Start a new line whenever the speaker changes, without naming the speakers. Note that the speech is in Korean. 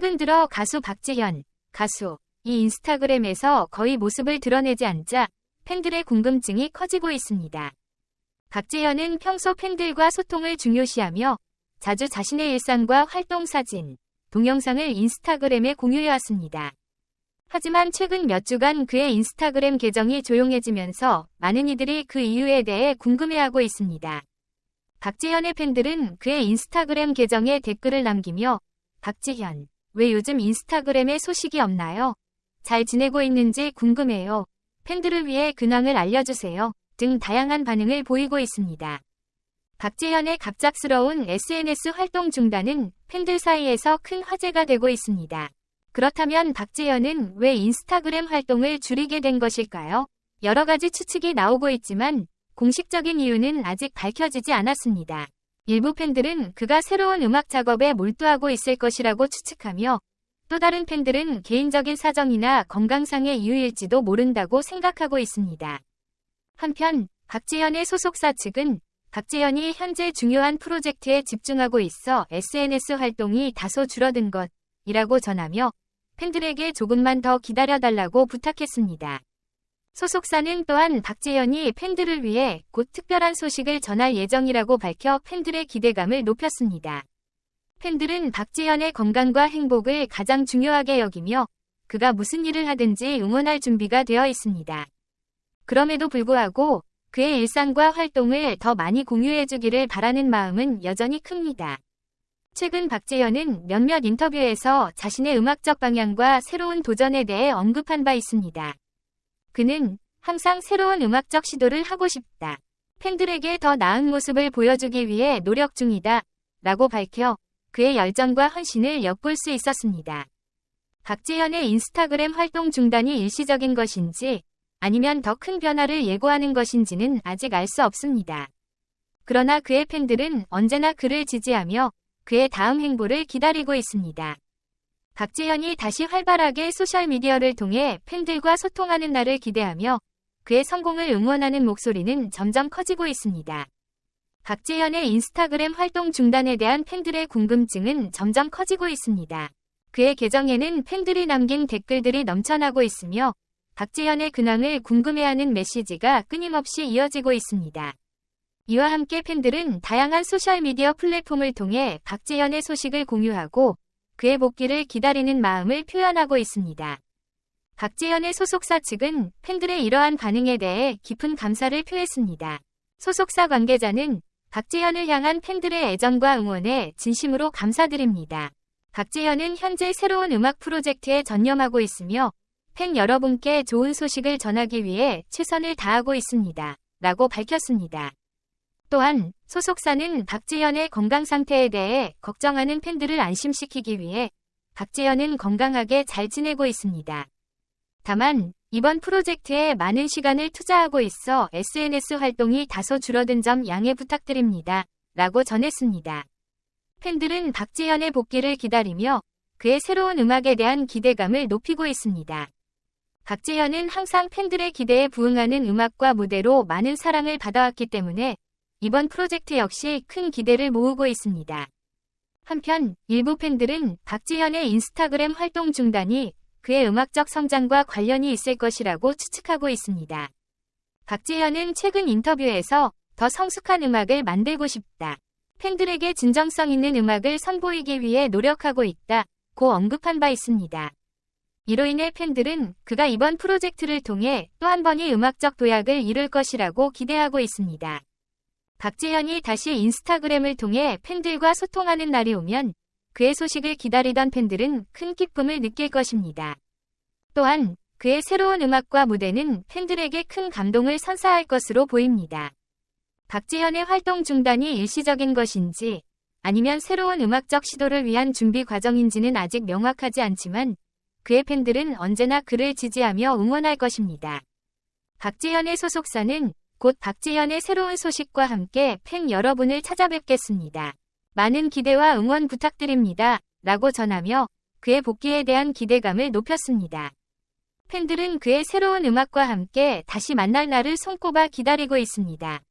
최근 들어 가수 박지현, 가수, 이 인스타그램에서 거의 모습을 드러내지 않자 팬들의 궁금증이 커지고 있습니다. 박지현은 평소 팬들과 소통을 중요시하며 자주 자신의 일상과 활동 사진, 동영상을 인스타그램에 공유해왔습니다. 하지만 최근 몇 주간 그의 인스타그램 계정이 조용해지면서 많은 이들이 그 이유에 대해 궁금해하고 있습니다. 박지현의 팬들은 그의 인스타그램 계정에 댓글을 남기며 박지현, 왜 요즘 인스타그램에 소식이 없나요? 잘 지내고 있는지 궁금해요. 팬들을 위해 근황을 알려주세요. 등 다양한 반응을 보이고 있습니다. 박지현의 갑작스러운 SNS 활동 중단은 팬들 사이에서 큰 화제가 되고 있습니다. 그렇다면 박지현은 왜 인스타그램 활동을 줄이게 된 것일까요? 여러 가지 추측이 나오고 있지만 공식적인 이유는 아직 밝혀지지 않았습니다. 일부 팬들은 그가 새로운 음악 작업에 몰두하고 있을 것이라고 추측하며 또 다른 팬들은 개인적인 사정이나 건강상의 이유일지도 모른다고 생각하고 있습니다. 한편 박지현의 소속사 측은 박지현이 현재 중요한 프로젝트에 집중하고 있어 SNS 활동이 다소 줄어든 것이라고 전하며 팬들에게 조금만 더 기다려달라고 부탁했습니다. 소속사는 또한 박재현이 팬들을 위해 곧 특별한 소식을 전할 예정이라고 밝혀 팬들의 기대감을 높였습니다. 팬들은 박재현의 건강과 행복을 가장 중요하게 여기며 그가 무슨 일을 하든지 응원할 준비가 되어 있습니다. 그럼에도 불구하고 그의 일상과 활동을 더 많이 공유해주기를 바라는 마음은 여전히 큽니다. 최근 박재현은 몇몇 인터뷰에서 자신의 음악적 방향과 새로운 도전에 대해 언급한 바 있습니다. 그는 항상 새로운 음악적 시도를 하고 싶다. 팬들에게 더 나은 모습을 보여주기 위해 노력 중이다. 라고 밝혀 그의 열정과 헌신을 엿볼 수 있었습니다. 박재현의 인스타그램 활동 중단이 일시적인 것인지 아니면 더 큰 변화를 예고하는 것인지는 아직 알 수 없습니다. 그러나 그의 팬들은 언제나 그를 지지하며 그의 다음 행보를 기다리고 있습니다. 박재현이 다시 활발하게 소셜미디어를 통해 팬들과 소통하는 날을 기대하며 그의 성공을 응원하는 목소리는 점점 커지고 있습니다. 박재현의 인스타그램 활동 중단에 대한 팬들의 궁금증은 점점 커지고 있습니다. 그의 계정에는 팬들이 남긴 댓글들이 넘쳐나고 있으며 박재현의 근황을 궁금해하는 메시지가 끊임없이 이어지고 있습니다. 이와 함께 팬들은 다양한 소셜미디어 플랫폼을 통해 박재현의 소식을 공유하고 그의 복귀를 기다리는 마음을 표현하고 있습니다. 박재현의 소속사 측은 팬들의 이러한 반응에 대해 깊은 감사를 표했습니다. 소속사 관계자는 박재현을 향한 팬들의 애정과 응원에 진심으로 감사드립니다. 박재현은 현재 새로운 음악 프로젝트에 전념하고 있으며 팬 여러분께 좋은 소식을 전하기 위해 최선을 다하고 있습니다. 라고 밝혔습니다. 또한 소속사는 박지현의 건강 상태에 대해 걱정하는 팬들을 안심시키기 위해 박지현은 건강하게 잘 지내고 있습니다. 다만 이번 프로젝트에 많은 시간을 투자하고 있어 SNS 활동이 다소 줄어든 점 양해 부탁드립니다. 라고 전했습니다. 팬들은 박지현의 복귀를 기다리며 그의 새로운 음악에 대한 기대감을 높이고 있습니다. 박지현은 항상 팬들의 기대에 부응하는 음악과 무대로 많은 사랑을 받아왔기 때문에 이번 프로젝트 역시 큰 기대를 모으고 있습니다. 한편 일부 팬들은 박지현의 인스타그램 활동 중단이 그의 음악적 성장과 관련이 있을 것이라고 추측하고 있습니다. 박지현은 최근 인터뷰에서 더 성숙한 음악을 만들고 싶다. 팬들에게 진정성 있는 음악을 선보이기 위해 노력하고 있다. 고 언급한 바 있습니다. 이로 인해 팬들은 그가 이번 프로젝트를 통해 또 한 번의 음악적 도약을 이룰 것이라고 기대하고 있습니다. 박재현이 다시 인스타그램을 통해 팬들과 소통하는 날이 오면 그의 소식을 기다리던 팬들은 큰 기쁨을 느낄 것입니다. 또한 그의 새로운 음악과 무대는 팬들에게 큰 감동을 선사할 것으로 보입니다. 박재현의 활동 중단이 일시적인 것인지 아니면 새로운 음악적 시도를 위한 준비 과정인지는 아직 명확하지 않지만 그의 팬들은 언제나 그를 지지하며 응원할 것입니다. 박재현의 소속사는 곧 박지현의 새로운 소식과 함께 팬 여러분을 찾아뵙겠습니다. 많은 기대와 응원 부탁드립니다. 라고 전하며 그의 복귀에 대한 기대감을 높였습니다. 팬들은 그의 새로운 음악과 함께 다시 만날 날을 손꼽아 기다리고 있습니다.